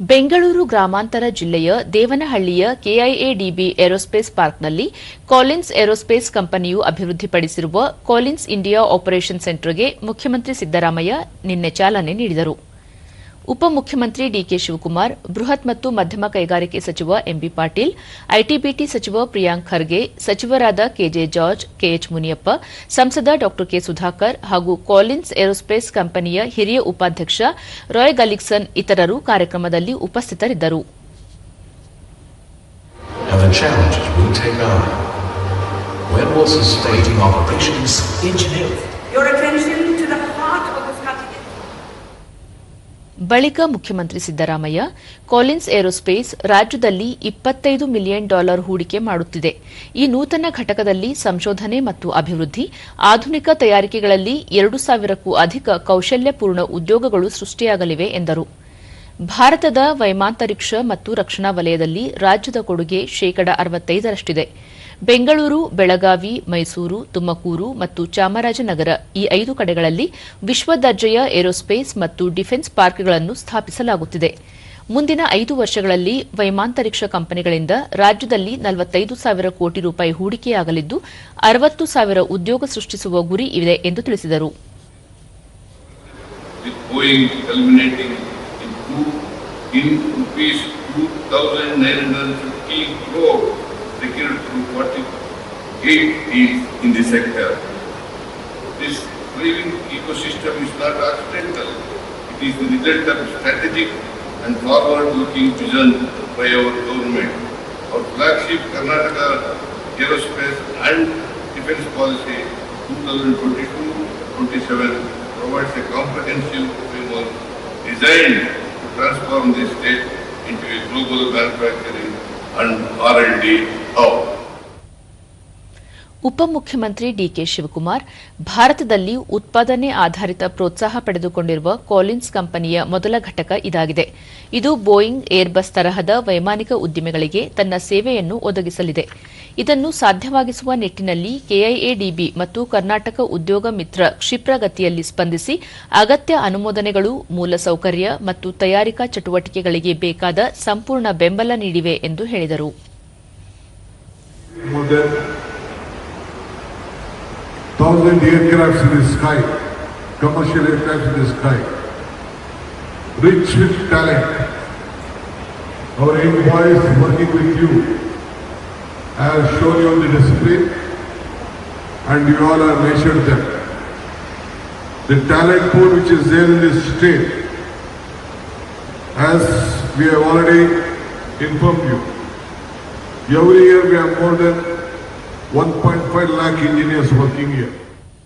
ಬೆಂಗಳೂರು ಗ್ರಾಮಾಂತರ ಜಿಲ್ಲೆಯ ದೇವನಹಳ್ಳಿಯ ಕೆಐಎಡಿಬಿ ಏರೋಸ್ಪೇಸ್ ಪಾರ್ಕ್ನಲ್ಲಿ ಕಾಲಿನ್ಸ್ ಏರೋಸ್ಪೇಸ್ ಕಂಪನಿಯು ಅಭಿವೃದ್ಧಿಪಡಿಸಿರುವ ಕಾಲಿನ್ಸ್ ಇಂಡಿಯಾ ಆಪರೇಷನ್ ಸೆಂಟರ್ಗೆ ಮುಖ್ಯಮಂತ್ರಿ ಸಿದ್ದರಾಮಯ್ಯ ನಿನ್ನೆ ಚಾಲನೆ ನೀಡಿದರು. ಉಪಮುಖ್ಯಮಂತ್ರಿ ಡಿಕೆ ಶಿವಕುಮಾರ್ ಬೃಹತ್ ಮತ್ತು ಮಧ್ಯಮ ಕೈಗಾರಿಕೆ ಸಚಿವ ಎಂಬಿ ಪಾಟೀಲ್ ಐಟಿಬಿಟಿ ಸಚಿವ ಪ್ರಿಯಾಂಕ್ ಖರ್ಗೆ ಸಚಿವರಾದ ಕೆಜೆ ಜಾರ್ಜ್ ಕೆಎಚ್ ಮುನಿಯಪ್ಪ ಸಂಸದ ಡಾ ಕೆ ಸುಧಾಕರ್ ಹಾಗೂ ಕಾಲಿನ್ಸ್ ಏರೋಸ್ಪೇಸ್ ಕಂಪನಿಯ ಹಿರಿಯ ಉಪಾಧ್ಯಕ್ಷ ರಾಯ್ ಗಲಿಕ್ಸನ್ ಇತರರು ಕಾರ್ಯಕ್ರಮದಲ್ಲಿ ಉಪಸ್ಥಿತರಿದ್ದರು and the challenges we take on. When will sustaining operations engineering? Your attention ಬಳಿಕ ಮುಖ್ಯಮಂತ್ರಿ ಸಿದ್ದರಾಮಯ್ಯ, ಕಾಲಿನ್ಸ್ ಏರೋಸ್ಪೇಸ್ ರಾಜ್ಯದಲ್ಲಿ ಇಪ್ಪತ್ತೈದು ಮಿಲಿಯನ್ ಡಾಲರ್ ಹೂಡಿಕೆ ಮಾಡುತ್ತಿದೆ. ಈ ನೂತನ ಘಟಕದಲ್ಲಿ ಸಂಶೋಧನೆ ಮತ್ತು ಅಭಿವೃದ್ಧಿ, ಆಧುನಿಕ ತಯಾರಿಕೆಗಳಲ್ಲಿ ಎರಡು ಸಾವಿರಕ್ಕೂ ಅಧಿಕ ಕೌಶಲ್ಯಪೂರ್ಣ ಉದ್ಯೋಗಗಳು ಸೃಷ್ಟಿಯಾಗಲಿವೆ ಎಂದರು. ಭಾರತದ ವೈಮಾಂತರಿಕ್ಷ ಮತ್ತು ರಕ್ಷಣಾ ವಲಯದಲ್ಲಿ ರಾಜ್ಯದ ಕೊಡುಗೆ ಶೇಕಡ ಅರವತ್ತೈದರಷ್ಟಿದೆ. ಬೆಂಗಳೂರು, ಬೆಳಗಾವಿ, ಮೈಸೂರು, ತುಮಕೂರು ಮತ್ತು ಚಾಮರಾಜನಗರ ಈ ಐದು ಕಡೆಗಳಲ್ಲಿ ವಿಶ್ವ ದರ್ಜೆಯ ಏರೋಸ್ಪೇಸ್ ಮತ್ತು ಡಿಫೆನ್ಸ್ ಪಾರ್ಕ್ಗಳನ್ನು ಸ್ಥಾಪಿಸಲಾಗುತ್ತಿದೆ. ಮುಂದಿನ ಐದು ವರ್ಷಗಳಲ್ಲಿ ವೈಮಾಂತರಿಕ್ಷ ಕಂಪನಿಗಳಿಂದ ರಾಜ್ಯದಲ್ಲಿ ನಲವತ್ತೈದು ಸಾವಿರ ಕೋಟಿ ರೂಪಾಯಿ ಹೂಡಿಕೆಯಾಗಲಿದ್ದು, ಅರವತ್ತು ಸಾವಿರ ಉದ್ಯೋಗ ಸೃಷ್ಟಿಸುವ ಗುರಿ ಇದೆ ಎಂದು ತಿಳಿಸಿದರು. In rupees 2,950 crore secured through 48 deals in the sector. This thriving ecosystem is not accidental. It is the result of strategic and forward-looking vision by our government. Our flagship Karnataka Aerospace and Defence Policy 2022-27 provides a comprehensive framework designed transform the state into a global manufacturing and R&D hub. ಉಪಮುಖ್ಯಮಂತ್ರಿ DK Shivakumar, ಭಾರತದಲ್ಲಿ ಉತ್ಪಾದನೆ ಆಧಾರಿತ ಪ್ರೋತ್ಸಾಹ ಪಡೆದುಕೊಂಡಿರುವ Collins ಕಂಪನಿಯ ಮೊದಲ ಘಟಕ ಇದಾಗಿದೆ ಇದು ಬೋಯಿಂಗ್, ಏರ್ಬಸ್ ತರಹದ ವೈಮಾನಿಕ ಉದ್ದಿಮೆಗಳಿಗೆ ತನ್ನ ಸೇವೆಯನ್ನು ಒದಗಿಸಲಿದೆ ಇದನ್ನು ಸಾಧ್ಯವಾಗಿಸುವ ನಿಟ್ಟಿನಲ್ಲಿ ಕೆಐಎಡಿಬಿ ಮತ್ತು ಕರ್ನಾಟಕ ಉದ್ಯೋಗ ಮಿತ್ರ ಕ್ಷಿಪ್ರಗತಿಯಲ್ಲಿ ಸ್ಪಂದಿಸಿ ಅಗತ್ಯ ಅನುಮೋದನೆಗಳು, ಮೂಲಸೌಕರ್ಯ ಮತ್ತು ತಯಾರಿಕಾ ಚಟುವಟಿಕೆಗಳಿಗೆ ಬೇಕಾದ ಸಂಪೂರ್ಣ ಬೆಂಬಲ ನೀಡಿವೆ ಎಂದು ಹೇಳಿದರು. Rich with talent. Our envoys working with you. Have shown you the discipline and you all have measured them. The talent pool which is there in this state, as we have already informed you, Every year we have more than 1.5 lakh engineers working here.